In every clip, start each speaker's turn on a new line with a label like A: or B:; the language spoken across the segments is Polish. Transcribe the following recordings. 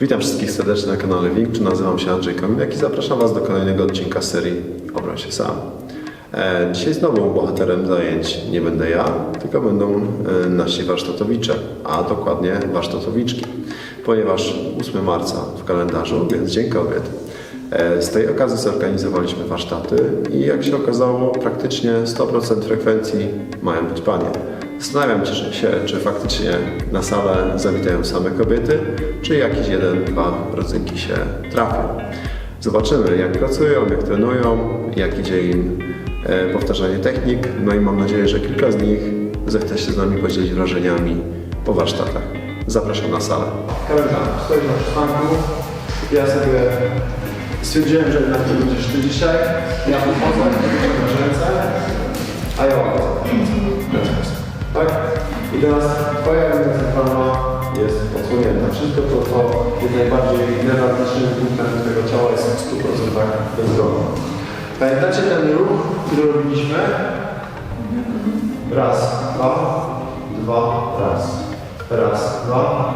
A: Witam wszystkich serdecznie na kanale Wing. Nazywam się Andrzej Kominek i zapraszam Was do kolejnego odcinka serii Obroń się sam. E, dzisiaj znowu bohaterem zajęć nie będę ja, tylko będą e, nasi warsztatowicze, a dokładnie warsztatowiczki, ponieważ 8 marca w kalendarzu, więc Dzień Kobiet. E, z tej okazji zorganizowaliśmy warsztaty i jak się okazało, praktycznie 100% frekwencji mają być panie. Zastanawiam się, czy faktycznie na salę zawitają same kobiety, czy jakiś jeden, dwa rodzynki się trafią. Zobaczymy, jak pracują, jak trenują, jak idzie im e, powtarzanie technik. No i mam nadzieję, że kilka z nich zechce się z nami podzielić wrażeniami po warsztatach. Zapraszam na salę.
B: Karolina, stoisz na przystanku. Ja sobie stwierdziłem, że jednak to będziesz ty dzisiaj. Ja wychodzę, ręce, a ja łapię. Tak? I teraz twoja ręka centralna jest odsłonięta. Wszystko to, co jest najbardziej newralgicznym punktem tego ciała jest w 100% bezwzględne. Pamiętacie ten ruch, który robiliśmy? Raz, dwa, dwa, raz. Raz, dwa,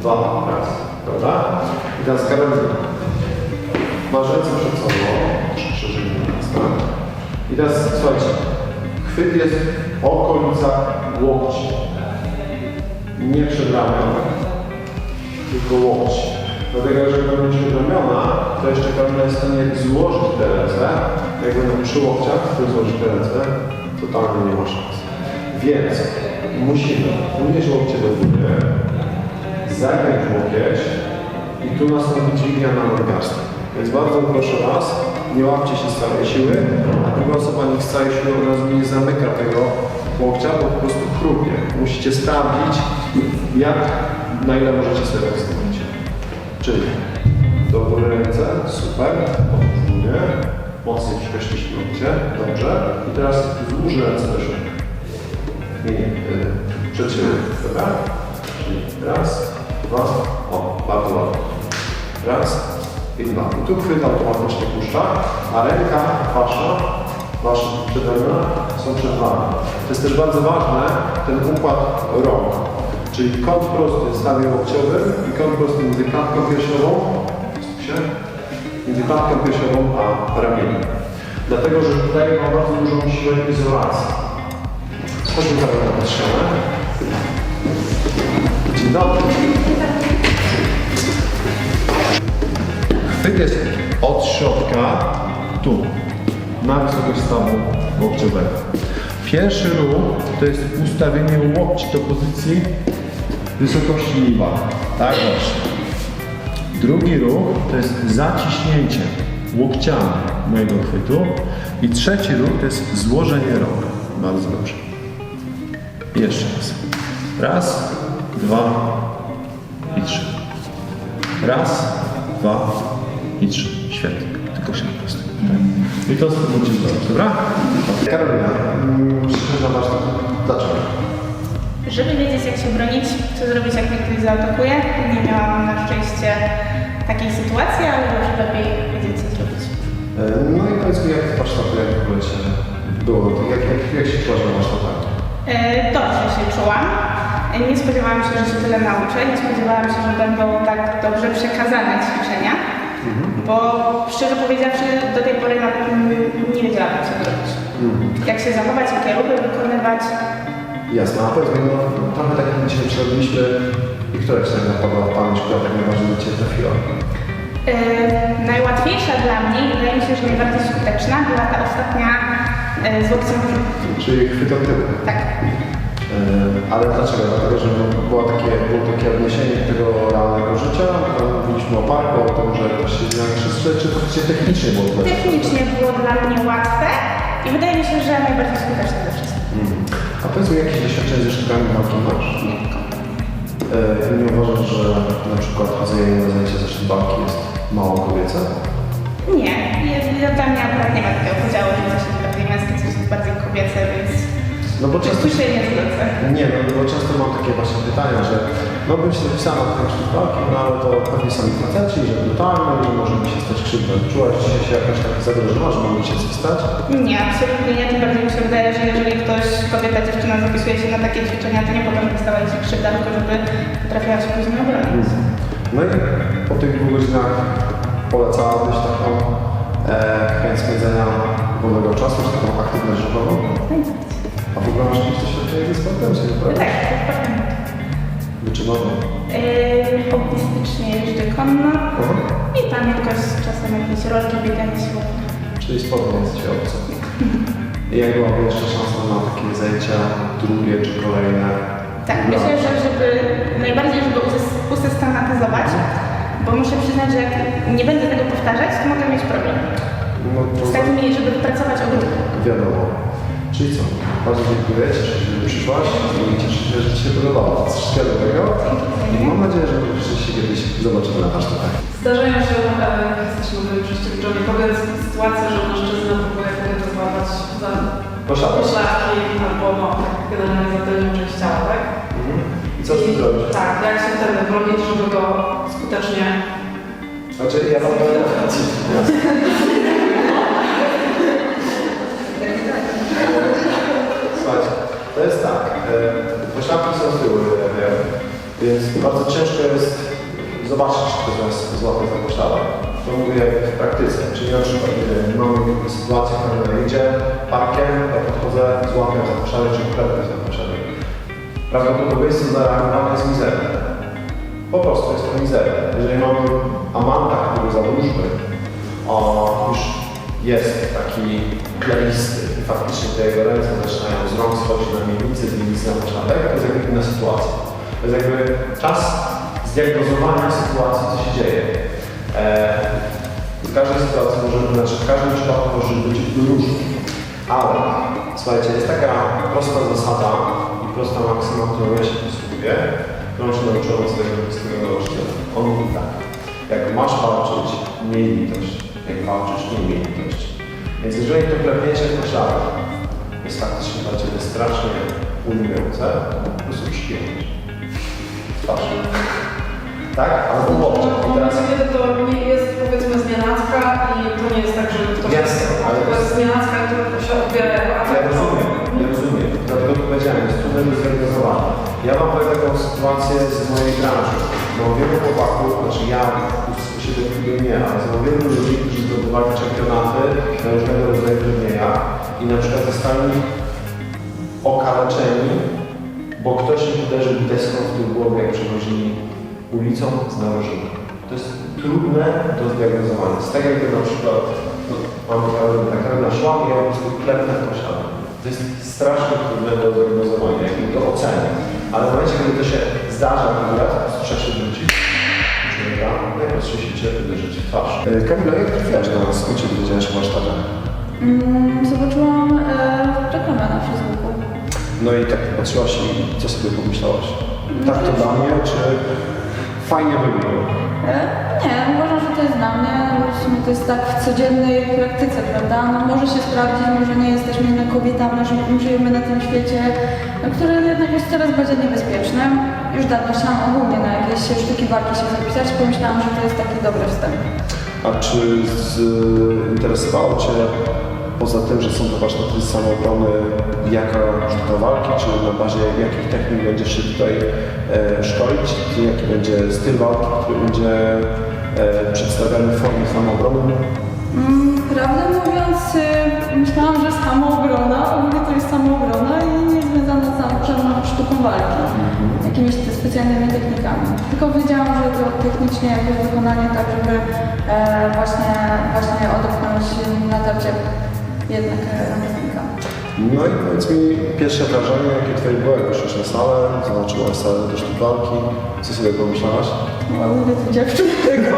B: dwa, raz. Dobra? I teraz Karolina. Masz ręce przed sobą. Szerzej teraz, tak? I teraz słuchajcie. Chwyt jest okolicach łokci. Nie przed ramion, tylko łokci. Dlatego, że jak będą ramiona, to jeszcze Karolina jest w stanie złożyć te ręce. Jak będą przy łokciach, to złożyć te ręce, totalnie nie ma szans. Więc musimy unieść łokcie do góry, zagiąć łokieć i tu nastąpi dźwignia na nadgarstek. Więc bardzo proszę Was, nie łapcie się z całej siły, a druga osoba niech z całej siły od razu nie zamyka tego łokcia, bo po prostu chrupnie. Musicie sprawdzić, jak, na ile możecie sobie zrobić. Czyli do góry ręce, super, podwójnie, mocniej przekreślić łokcie, dobrze. I teraz złóż ręce do środka. Przed siebie, dobra? Czyli raz, dwa, o, bardzo ładnie. Raz i dwa. I tu chwyt automatycznie puszcza, a ręka wasza, wasze przedramiona są przed wami. To jest też bardzo ważne, ten układ rąk. Czyli kąt prosty stawie łokciowym i kąt prosty między klatką piersiową, między klatką piersiową a ramieniem. Dlatego, że tutaj ma bardzo dużą siłę izolacji. Chodźmy teraz na. Dzień dobry. Chwyt jest od środka, tu, na wysokość stawu łokciowego. Pierwszy ruch to jest ustawienie łokci do pozycji wysokości niba. Tak właśnie. Drugi ruch to jest zaciśnięcie łokciami mojego chwytu. I trzeci ruch to jest złożenie rąk. Bardzo dobrze. Jeszcze raz. Raz, dwa i trzy. Raz, dwa i trzy. Świetnie. Tylko się po prostu. Tak. I to spróbujcie zrobić, dobra? Karolina, na warsztat. Dlaczego?
C: Żeby wiedzieć, jak się bronić, co zrobić, jak mnie ktoś zaatakuje. Nie miałam na szczęście takiej sytuacji, ale może lepiej wiedzieć, co zrobić.
A: E, No i powiedz mi, jak warsztaty, jak w ogóle się było? Jak, jak, jak się czułaś na warsztatach?
C: E, Dobrze się czułam. E, Nie spodziewałam się, że się tyle nauczę. Nie spodziewałam się, że będą tak dobrze przekazane ćwiczenia. Bo szczerze powiedziawszy, do tej pory na, nie wiedziałam, co zrobić. Jak się zachować, jakie ruchy wykonywać.
A: Jasne, a powiedz mi, no, trochę tak jak dzisiaj przerobiliśmy i która Ci tak napadła w pamięć, która tak najbardziej do Ciebie trafiła?
C: E, najłatwiejsza dla mnie i wydaje mi się, że najbardziej skuteczna była ta ostatnia e, z łokciem.
A: Czyli chwyt od tyłu.
C: Tak.
A: E, Ale dlaczego? Dlatego, że no, było takie, było takie odniesienie tego realnego życia, to mówiliśmy o parku, o tym, że ktoś się zmienia krzywdę, czy faktycznie technicznie było to
C: Technicznie było dla mnie łatwe i wydaje mi się, że najbardziej skuteczne ze wszystkich.
A: Mhm. A powiedz mi, jakieś doświadczenie ze sztukami walki masz? E, Nie uważasz, że na przykład chodzenie na zajęcia ze sztuk walki jest mało kobiece?
C: Nie, jest, dla mnie akurat nie ma takiego podziału, że coś jest bardziej męskie, coś jest bardziej kobiece, więc
A: No bo często
C: się nie.
A: Nie, no bo często mam takie właśnie pytania, że no bym się zapisała na ten sztuk walki, no ale to pewnie sami faceci, że brutalne i może mi się stać krzywda. Czułaś dzisiaj się jakaś taka zagrożona, że mogło się coś stać?
C: Nie, absolutnie nie. Tym bardziej mi się wydaje, że jeżeli ktoś, kobieta, dziewczyna zapisuje się na takie ćwiczenia, to nie po to, żeby stała jej się krzywda, tylko żeby potrafiła się później obronić.
B: No i po tych dwóch godzinach polecałabyś taką e, chęć spędzenia wolnego czasu, czy taką aktywność żywotową? A w ogóle masz jakieś doświadczenie ze sportem, czy nie?
C: Tak, sportem.
B: Wyczynowo?
C: Yy, hobbystycznie jeżdżę konno
B: Aha.
C: i tam jakoś czasem jakieś rolki, bieganie siłowne.
B: Czyli nie jest Ci obcy. I jak byłaby jeszcze szansa na takie zajęcia drugie czy kolejne?
C: Tak,
B: Dla-
C: myślę, że żeby najbardziej, żeby usys- usystematyzować, bo muszę przyznać, że jak nie będę tego powtarzać, to mogę mieć problem.
B: No to
C: Z takimi, żeby pracować od ruchu.
B: wiadomo. Czyli co? Bardzo dziękuję, cieszę się, że przyszłaś i cieszę się, że Ci się podobało. Wszystkiego dobrego i mam nadzieję, że się kiedyś zobaczymy na warsztatach.
D: Zdarzają się, e, jak jesteśmy nowymi prześcigaczowie, powiedz sytuacja, że mężczyzna próbuje kobietę złapać za
B: Posiadam.
D: poszlaki albo no, tak generalnie za tylną część ciała, tak?
B: Mhm. I co z tym zrobić?
D: Tak, jak się wtedy bronić, żeby go skutecznie...
B: Znaczy, ja mam Słuchajcie, to jest tak. Pośladki są z tyłu, więc bardzo ciężko jest zobaczyć, czy ktoś nas złapie za pośladek. To mówię w praktyce. Czyli na przykład mamy sytuację, w której idzie parkiem, ja podchodzę, złapię za pośladek, czy klepę za pośladek. Prawdopodobieństwo zareagowania jest mizerne. Po prostu jest to mizerne. Jeżeli mamy amanta, który załóżmy, o, już jest taki kleisty faktycznie te jego ręce zaczynają z rąk schodzić na miednicy, z miednicy na początek, to jest jakby inna sytuacja. To jest jakby czas zdiagnozowania sytuacji, co się dzieje. E, w każdej sytuacji może znaczy w każdym przypadku może być różnie. Ale słuchajcie, jest taka prosta zasada i prosta maksyma, którą ja się posługuję, którą się nauczyłem od swojego bliskiego nauczyciela. On mówi tak, jak masz walczyć, miej litość. Jak walczysz, nie miej litości. Więc jeżeli to klepnięcie w pośladek jest faktycznie dla Ciebie strasznie ujmujące, to po prostu przypięć. Twarz. Tak? Albo łokcie. I teraz
D: Kiedy to nie jest powiedzmy znienacka i to nie jest tak, że ktoś
B: Jasne, ale
D: to jest znienacka, która się odbiera jako
B: Ja rozumiem, ja rozumiem. Dlatego powiedziałem, jest trudne do zdiagnozowania. Ja mam taką sytuację z mojej branży. Mam wielu chłopaków, znaczy ja tego nie, ale znam wielu ludzi, którzy zdobywali czempionaty na różnego rodzaju turniejach i na przykład zostali okaleczeni, bo ktoś ich uderzył deską w tył głowy, jak przechodzili ulicą z narożnika. To jest trudne do zdiagnozowania. Z tego jakby na przykład no, mamy Karolina, Karolina szła i ja po prostu klepnę w posiadam. To jest strasznie trudne do zdiagnozowania, jakby to ocenię. Ale w momencie, kiedy to się zdarza drugi raz, trzeba się cię uderzyć w twarz. E, Kamila, jak trafiłaś na nas? Skąd się dowiedziałaś o warsztatach?
E: Mm, Zobaczyłam e, reklamę na Facebooku.
B: No i tak patrzyłaś i co sobie pomyślałaś? Tak to dla mnie, czy fajnie by było?
E: E, Nie, mnie, sumie to jest tak w codziennej praktyce, prawda? No może się sprawdzić, może nie jesteśmy jednak kobietami, że żyjemy na tym świecie, no, który jednak jest coraz bardziej niebezpieczny. Już dawno chciałam ogólnie na jakieś sztuki walki się zapisać, pomyślałam, że to jest taki dobry wstęp.
B: A czy interesowało Cię poza tym, że są to warsztaty z samoobrony, jaka sztuka walki, czy na bazie jakich technik będziesz się tutaj e, szkolić, jaki będzie styl walki, który będzie e, przedstawiany w formie?
E: Mm, Prawdę mówiąc, y, myślałam, że samoobrona, ogólnie to jest samoobrona i nie związana z żadną sztuką walki, jakimiś te specjalnymi technikami. Tylko wiedziałam, że to technicznie jakieś wykonanie tak, żeby e, właśnie, właśnie odepchnąć natarcie jednak e, ręcznika.
B: No i powiedz mi pierwsze wrażenie, jakie Twoje było, jak wyszłaś na salę, zobaczyłaś salę do sztuk walki, co sobie pomyślałaś?
E: No, mówię tu dziewczyny, no,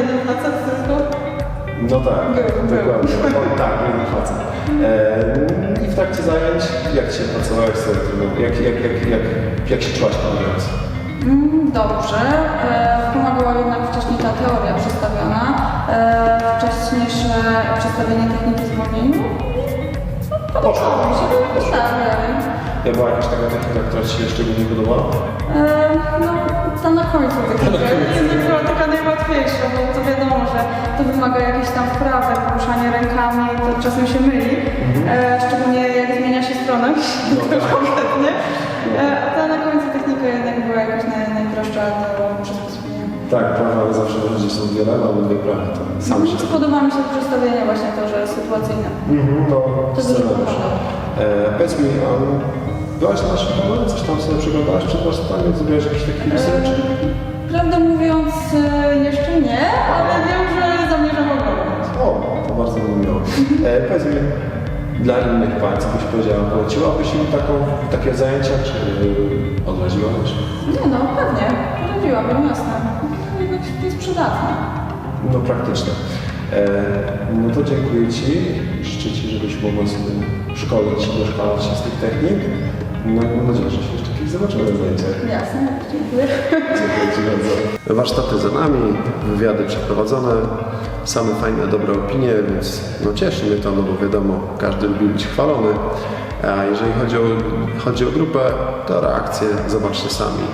E: jeden facet tylko.
B: No tak,
E: Był, był.
B: dokładnie. O, tak, jeden facet. E, I w trakcie zajęć, jak Cię pracowałeś sobie, jak, jak, jak, jak, jak się czułaś trenując?
E: Mm, Dobrze. E, Pomagała jednak wcześniej ta teoria przedstawiona, e, wcześniejsze przedstawienie techniki zwolnieniu. No,
B: Poszło.
E: mi się tak.
B: Ja była jakaś taka technika, która Ci się szczególnie podobała?
E: E, No, ta na końcu technika jednak była taka najłatwiejsza, bo to wiadomo, że to wymaga jakiejś tam wprawy, poruszania rękami, to czasem się myli. E, Szczególnie jak zmienia się stronę uczona już kompletnie. E, A ta na końcu technika jednak była jakoś naj, najprostsza do przysposobienia.
B: Tak, prawa, ale zawsze życiu są dwie lewe, albo dwie prawe. To sam się...
E: Podoba mi się przedstawienie właśnie to, że sytuacyjne.
B: Mhm, no,
E: To
B: scenariusz. E, powiedz mi, a byłaś na naszym kanale? Coś tam sobie przeglądałaś przed warsztatem? Zrobiłaś jakiś taki research?
E: Prawdę mówiąc, e, jeszcze nie, ale wiem, że zamierzam oglądać.
B: O, to bardzo mi miło. E, powiedz mi, dla innych pań, co byś powiedziała, poleciłabyś im taką, takie zajęcia, czy odradziłabyś?
E: Nie no, pewnie. Poradziłabym, jasne. Jednak jest przydatne.
B: No praktyczne. E, no to dziękuję Ci. Życzę Ci, żebyś mogła sobie szkolić i doszkalać się z tych technik. No i mam nadzieję, że się zobaczymy na zajęciach.
E: Jasne, dziękuję.
B: Dziękuję Ci bardzo.
A: Warsztaty za nami, wywiady przeprowadzone, same fajne, dobre opinie, więc no cieszy mnie to, no bo wiadomo, każdy lubi być chwalony. A jeżeli chodzi o, chodzi o grupę, to reakcje zobaczcie sami.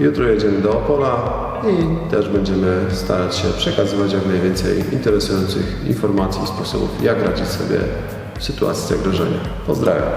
A: Jutro jedziemy do Opola i też będziemy starać się przekazywać jak najwięcej interesujących informacji i sposobów, jak radzić sobie w sytuacji zagrożenia. Pozdrawiam.